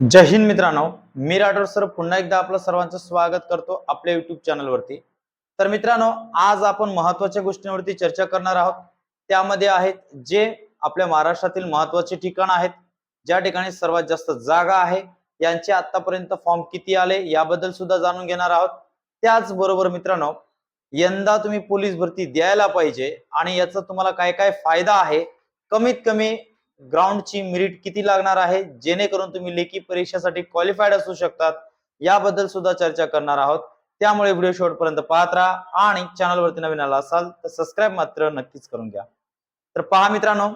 जय हिंद मित्रांनो मी राठोड सर पुन्हा एकदा आपलं सर्वांचं स्वागत करतो आपल्या युट्यूब चॅनलवरती तर मित्रांनो आज आपण महत्त्वाच्या गोष्टींवरती चर्चा करणार आहोत. त्यामध्ये आहेत जे आपल्या महाराष्ट्रातील महत्त्वाचे ठिकाण आहेत ज्या ठिकाणी सर्वात जास्त जागा आहे यांचे आतापर्यंत फॉर्म किती आले याबद्दल सुद्धा जाणून घेणार आहोत. त्याचबरोबर मित्रांनो यंदा तुम्ही पोलीस भरती द्यायला पाहिजे आणि याचा तुम्हाला काय काय फायदा आहे कमीत कमी ग्राउंडची मेरिट किती लागणार आहे? जेणेकरून तुम्ही लेखी परीक्षेसाठी क्वालिफाईड असू शकतात. याबद्दल सुद्धा चर्चा करणार आहोत. त्यामुळे व्हिडिओ शेवटपर्यंत पाहत राहा आणि चॅनलवरती नवीन आला असाल तर सबस्क्राईब मात्र नक्कीच करून घ्या. तर पहा मित्रांनो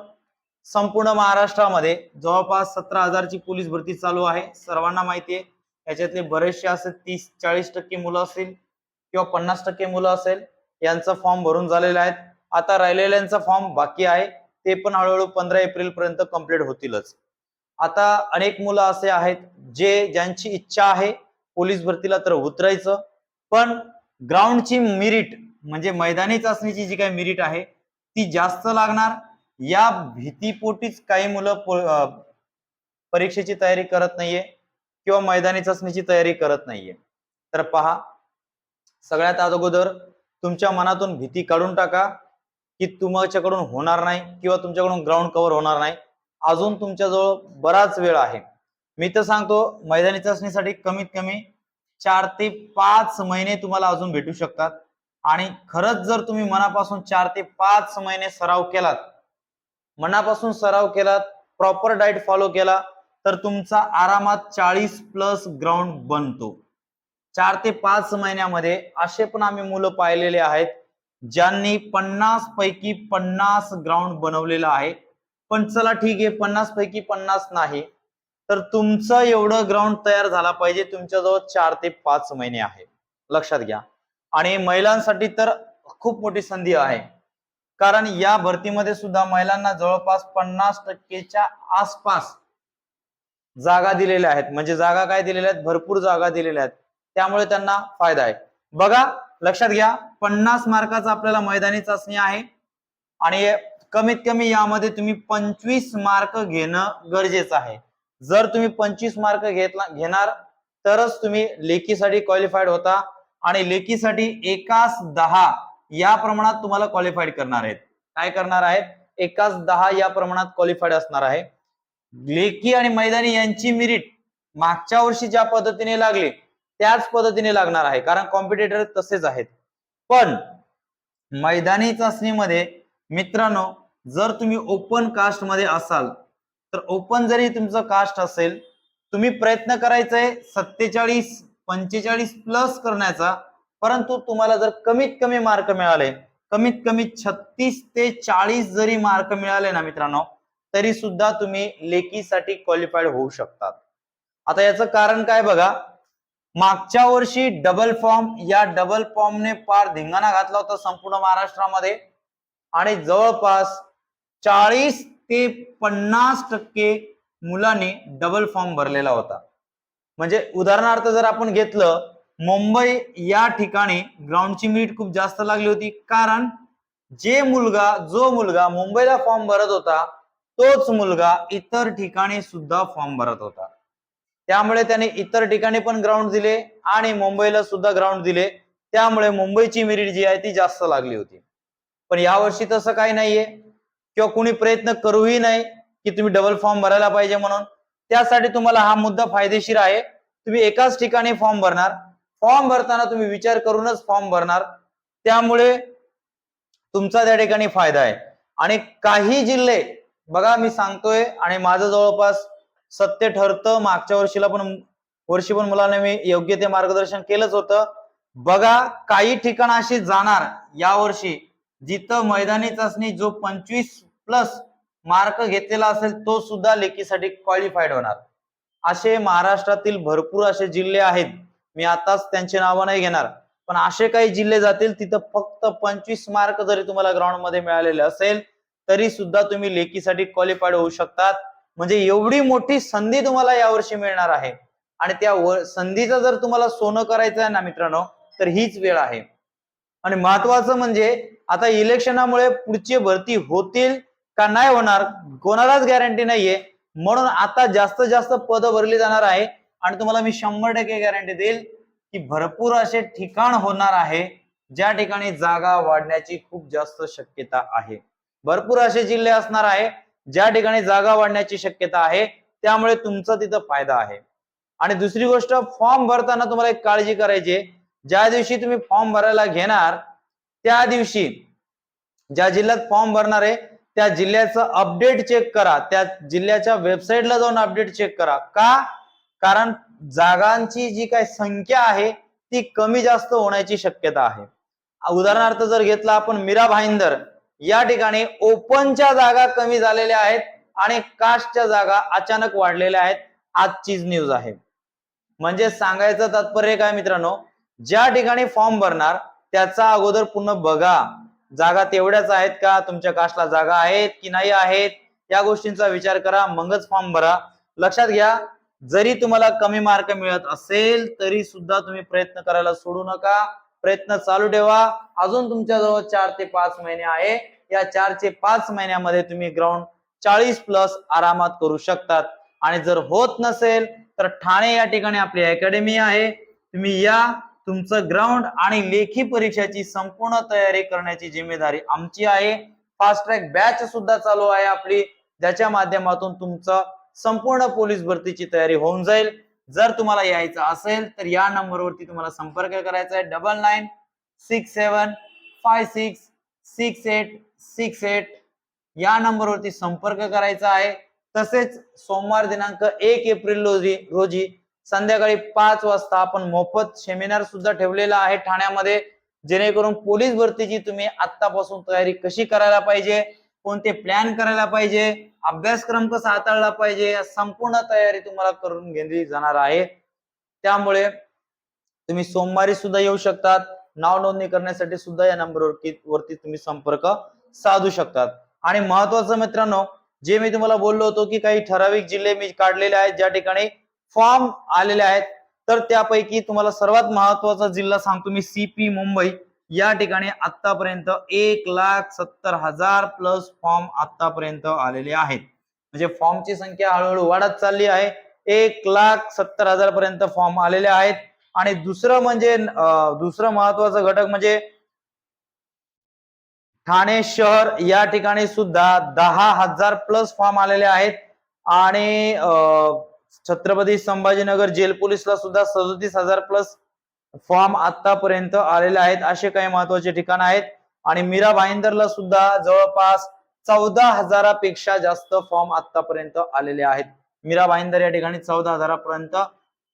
संपूर्ण महाराष्ट्रामध्ये जवळपास सतरा हजारची पोलीस भरती चालू आहे. सर्वांना माहिती आहे याच्यातले बरेचसे असे तीस चाळीस टक्के मुलं असतील किंवा पन्नास टक्के मुलं असेल यांचा फॉर्म भरून झालेले आहेत. आता राहिलेल्यांचा फॉर्म बाकी आहे. ते पण हळूहळू पंधरा एप्रिल पर्यंत कंप्लीट होतीलच. आता अनेक मुलं असे आहेत जे ज्यांची इच्छा आहे पोलीस भरतीला तर उतरायचं पण ग्राउंडची मिरिट म्हणजे मैदानी चाचणीची जी काही मिरिट आहे ती जास्त लागणार. या भीतीपोटीच काही मुलं परीक्षेची तयारी करत नाहीये किंवा मैदानी चाचणीची तयारी करत नाहीये. तर पहा सगळ्यात अगोदर तुमच्या मनातून भीती काढून टाका. की तुमच्याकडून होणार नाही किंवा तुमच्याकडून ग्राउंड कव्हर होणार नाही. अजून तुमच्याजवळ बराच वेळ आहे. मी तर सांगतो मैदानी चाचणीसाठी कमीत कमी चार ते पाच महिने तुम्हाला अजून भेटू शकतात. आणि खरंच जर तुम्ही मनापासून चार ते पाच महिने सराव केलात मनापासून सराव केलात प्रॉपर डाएट फॉलो केला तर तुमचा आरामात चाळीस प्लस ग्राउंड बनतो. चार ते पाच महिन्यामध्ये असे पण आम्ही मुलं पाहिलेले आहेत ज्यांनी पन्नास पैकी पन्नास ग्राउंड बनवलेलं आहे. पण चला ठीक आहे पन्नास पैकी पन्नास नाही. तर तुमचं एवढं ग्राउंड तयार झाला पाहिजे. तुमच्याजवळ चार ते पाच महिने आहे. लक्षात घ्या. आणि महिलांसाठी तर खूप मोठी संधी आहे. कारण या भरतीमध्ये सुद्धा महिलांना जवळपास पन्नास टक्केच्या आसपास जागा दिलेल्या आहेत. म्हणजे जागा काय दिलेल्या आहेत? भरपूर जागा दिलेल्या आहेत. त्यामुळे त्यांना फायदा आहे. बघा लक्षात घ्या पन्नास मार्काचा आपल्याला मैदानी चाचणी आहे. आणि कमीत कमी यामध्ये तुम्ही पंचवीस मार्क घेणं गरजेचं आहे. जर तुम्ही पंचवीस मार्क घेतला घेणार तरच तुम्ही लेखीसाठी क्वालिफाईड होता. आणि लेखीसाठी एकाच दहा या प्रमाणात तुम्हाला क्वालिफाईड करणार आहेत. काय करणार आहेत? एकाच दहा या प्रमाणात क्वालिफाईड असणार आहे. लेखी आणि मैदानी यांची मिरिट मागच्या वर्षी ज्या पद्धतीने लागली त्याच पद्धतीने लागणार आहे कारण कॉम्पिटेटर तसेच आहेत. पण मैदानी चाचणीमध्ये मित्रांनो जर तुम्ही ओपन कास्टमध्ये असाल तर ओपन जरी तुमचं कास्ट असेल तुम्ही प्रयत्न करायचंय सत्तेचाळीस पंचेचाळीस प्लस करण्याचा परंतु तुम्हाला जर कमीत कमी मार्क मिळाले कमीत कमी छत्तीस ते चाळीस जरी मार्क मिळाले ना मित्रांनो तरी सुद्धा तुम्ही लेखीसाठी क्वालिफाईड होऊ शकतात. आता याचं कारण काय बघा मागच्या वर्षी डबल फॉर्म या डबल फॉर्मने पार धिंगाणा घातला होता संपूर्ण महाराष्ट्रामध्ये. आणि जवळपास चाळीस ते पन्नास टक्के मुलांनी डबल फॉर्म भरलेला होता. म्हणजे उदाहरणार्थ जर आपण घेतलं मुंबई या ठिकाणी ग्राउंडची मिनिट खूप जास्त लागली होती. कारण जे मुलगा जो मुलगा मुंबईला फॉर्म भरत होता तोच मुलगा इतर ठिकाणी सुद्धा फॉर्म भरत होता. त्यामुळे त्याने इतर ठिकाणी पण ग्राउंड दिले आणि मुंबईला सुद्धा ग्राउंड दिले. त्यामुळे मुंबईची मेरिट जी आहे ती जास्त लागली होती. पण यावर्षी तसं काही नाहीये. किंवा कुणी प्रयत्न करूही नाही की तुम्ही डबल फॉर्म भरायला पाहिजे म्हणून. त्यासाठी तुम्हाला हा मुद्दा फायदेशीर आहे. तुम्ही एकाच ठिकाणी फॉर्म भरणार. फॉर्म भरताना तुम्ही विचार करूनच फॉर्म भरणार. त्यामुळे तुमचा त्या ठिकाणी फायदा आहे. आणि काही जिल्हे बघा मी सांगतोय आणि माझं जवळपास सत्य ठरतं. मागच्या वर्षीला पण वर्षी पण मुलांना मी योग्य ते मार्गदर्शन केलंच होतं. बघा काही ठिकाण अशी जाणार या वर्षी जिथं मैदानी चाचणी जो पंचवीस प्लस मार्क घेतलेला असेल तो सुद्धा लेखीसाठी क्वालिफाईड होणार. असे महाराष्ट्रातील भरपूर असे जिल्हे आहेत. मी आताच त्यांची नावं नाही घेणार. पण असे काही जिल्हे जातील तिथं फक्त पंचवीस मार्क जरी तुम्हाला ग्राउंडमध्ये मिळालेले असेल तरी सुद्धा तुम्ही लेखीसाठी क्वालिफाईड होऊ शकतात. म्हणजे एवढी मोठी संधी तुम्हाला यावर्षी मिळणार आहे. आणि त्या व- संधीचं जर तुम्हाला सोनं करायचं आहे ना मित्रांनो तर हीच वेळ आहे. आणि महत्वाचं म्हणजे आता इलेक्शनामुळे पुढची भरती होतील का नाही होणार कोणालाच गॅरंटी नाहीये. म्हणून आता जास्त जास्त पद भरली जाणार आहे. आणि तुम्हाला मी शंभर टक्के गॅरंटी देईल की भरपूर असे ठिकाण होणार आहे ज्या ठिकाणी जागा वाढण्याची खूप जास्त शक्यता आहे. भरपूर असे जिल्हे असणार आहे ज्या ठिकाणी जागा वाढण्याची शक्यता आहे त्यामुळे तुमचा तिथं फायदा आहे. आणि दुसरी गोष्ट फॉर्म भरताना तुम्हाला एक काळजी करायची ज्या दिवशी तुम्ही फॉर्म भरायला घेणार त्या दिवशी ज्या जिल्ह्यात फॉर्म भरणार आहे त्या जिल्ह्याचं अपडेट चेक करा. त्या जिल्ह्याच्या वेबसाईटला जाऊन अपडेट चेक करा. का? कारण जागांची जी काही संख्या आहे ती कमी जास्त होण्याची शक्यता आहे. उदाहरणार्थ जर घेतला आपण मीरा भाईंदर या ठिकाणी ओपनच्या जागा कमी झालेल्या आहेत आणि कास्टच्या जागा अचानक वाढलेल्या आहेत. आजचीच न्यूज आहे. म्हणजे सांगायचं तात्पर्य काय मित्रांनो? ज्या ठिकाणी फॉर्म भरणार त्याचा अगोदर पूर्ण बघा. जागा तेवढ्याच आहेत का? तुमच्या कास्टला जागा आहेत की नाही आहेत? या गोष्टींचा विचार करा मगच फॉर्म भरा. लक्षात घ्या जरी तुम्हाला कमी मार्क मिळत असेल तरी सुद्धा तुम्ही प्रयत्न करायला सोडू नका. प्रयत्न चालू ठेवा. अजून तुमच्याजवळ चार ते पाच महिने आहे. या चार ते पाच महिन्यामध्ये तुम्ही ग्राउंड चाळीस प्लस आरामात करू शकतात. आणि जर होत नसेल तर ठाणे या ठिकाणी आपली अकॅडमी आहे. तुम्ही या तुमचं ग्राउंड आणि लेखी परीक्षेची संपूर्ण तयारी करण्याची जिम्मेदारी आमची आहे. फास्ट ट्रॅक बॅच सुद्धा चालू आहे आपली. ज्याच्या माध्यमातून तुमचं संपूर्ण पोलीस भरतीची तयारी होऊन जाईल. जर तुम्हाला यायचं असेल तर या नंबरवरती तुम्हाला संपर्क करायचा आहे. Double nine six seven five six six eight six eight या नंबरवरती संपर्क करायचा आहे. तसेच सोमवार दिनांक एक एप्रिल रोजी रोजी संध्याकाळी पाच वाजता आपण मोफत सेमिनार सुद्धा ठेवलेला आहे ठाण्यामध्ये. जेणेकरून पोलीस भरतीची तुम्ही आतापासून तयारी कशी करायला पाहिजे? कोणते प्लॅन करायला पाहिजे अभ्यासक्रम कसा हाताळला पाहिजे या संपूर्ण तयारी तुम्हाला करून घेतली जाणार आहे. त्यामुळे तुम्ही सोमवारी सुद्धा येऊ शकतात. नाव नोंदणी करण्यासाठी सुद्धा या नंबरवरती वरती तुम्ही संपर्क साधू शकतात. आणि महत्वाचं मित्रांनो जे मी तुम्हाला बोललो होतो की काही ठराविक जिल्हे मी काढलेले आहेत ज्या ठिकाणी फॉर्म आलेले आहेत तर त्यापैकी तुम्हाला सर्वात महत्त्वाचा जिल्हा सांगतो मी सीपी मुंबई या ठिकाणी आतापर्यंत एक लाख सत्तर हजार प्लस फॉर्म आतापर्यंत आलेले आहेत. म्हणजे फॉर्मची संख्या हळूहळू वाढत चालली आहे. एक लाख सत्तर हजार पर्यंत फॉर्म आलेले आहेत. आणि दुसरं म्हणजे दुसरं महत्वाचं घटक म्हणजे ठाणे शहर या ठिकाणी सुद्धा दहा हजार प्लस फॉर्म आलेले आहेत. आणि छत्रपती संभाजीनगर जेल पोलीसला सुद्धा सदोतीस हजार प्लस फॉर्म आतापर्यंत आलेले आहेत. असे काही महत्त्वाचे ठिकाण आहेत. आणि मीरा भाईंदरला सुद्धा जवळपास चौदा हजारापेक्षा जास्त फॉर्म आतापर्यंत आलेले आहेत. मीरा भाईंदर या ठिकाणी चौदा हजारापर्यंत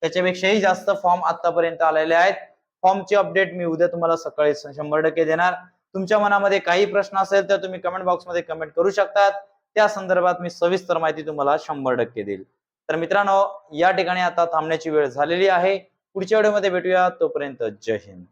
त्याच्यापेक्षाही जास्त फॉर्म आतापर्यंत आलेले आहेत. फॉर्मची अपडेट मी उद्या तुम्हाला सकाळी शंभर टक्के देणार. तुमच्या मनामध्ये काही प्रश्न असेल तर तुम्ही कमेंट बॉक्समध्ये कमेंट करू शकतात. त्या संदर्भात मी सविस्तर माहिती तुम्हाला शंभर टक्के देईल. तर मित्रांनो या ठिकाणी आता थांबण्याची वेळ झालेली आहे. पुढच्या व्हिडिओमध्ये भेटूया. तोपर्यंत जय हिंद.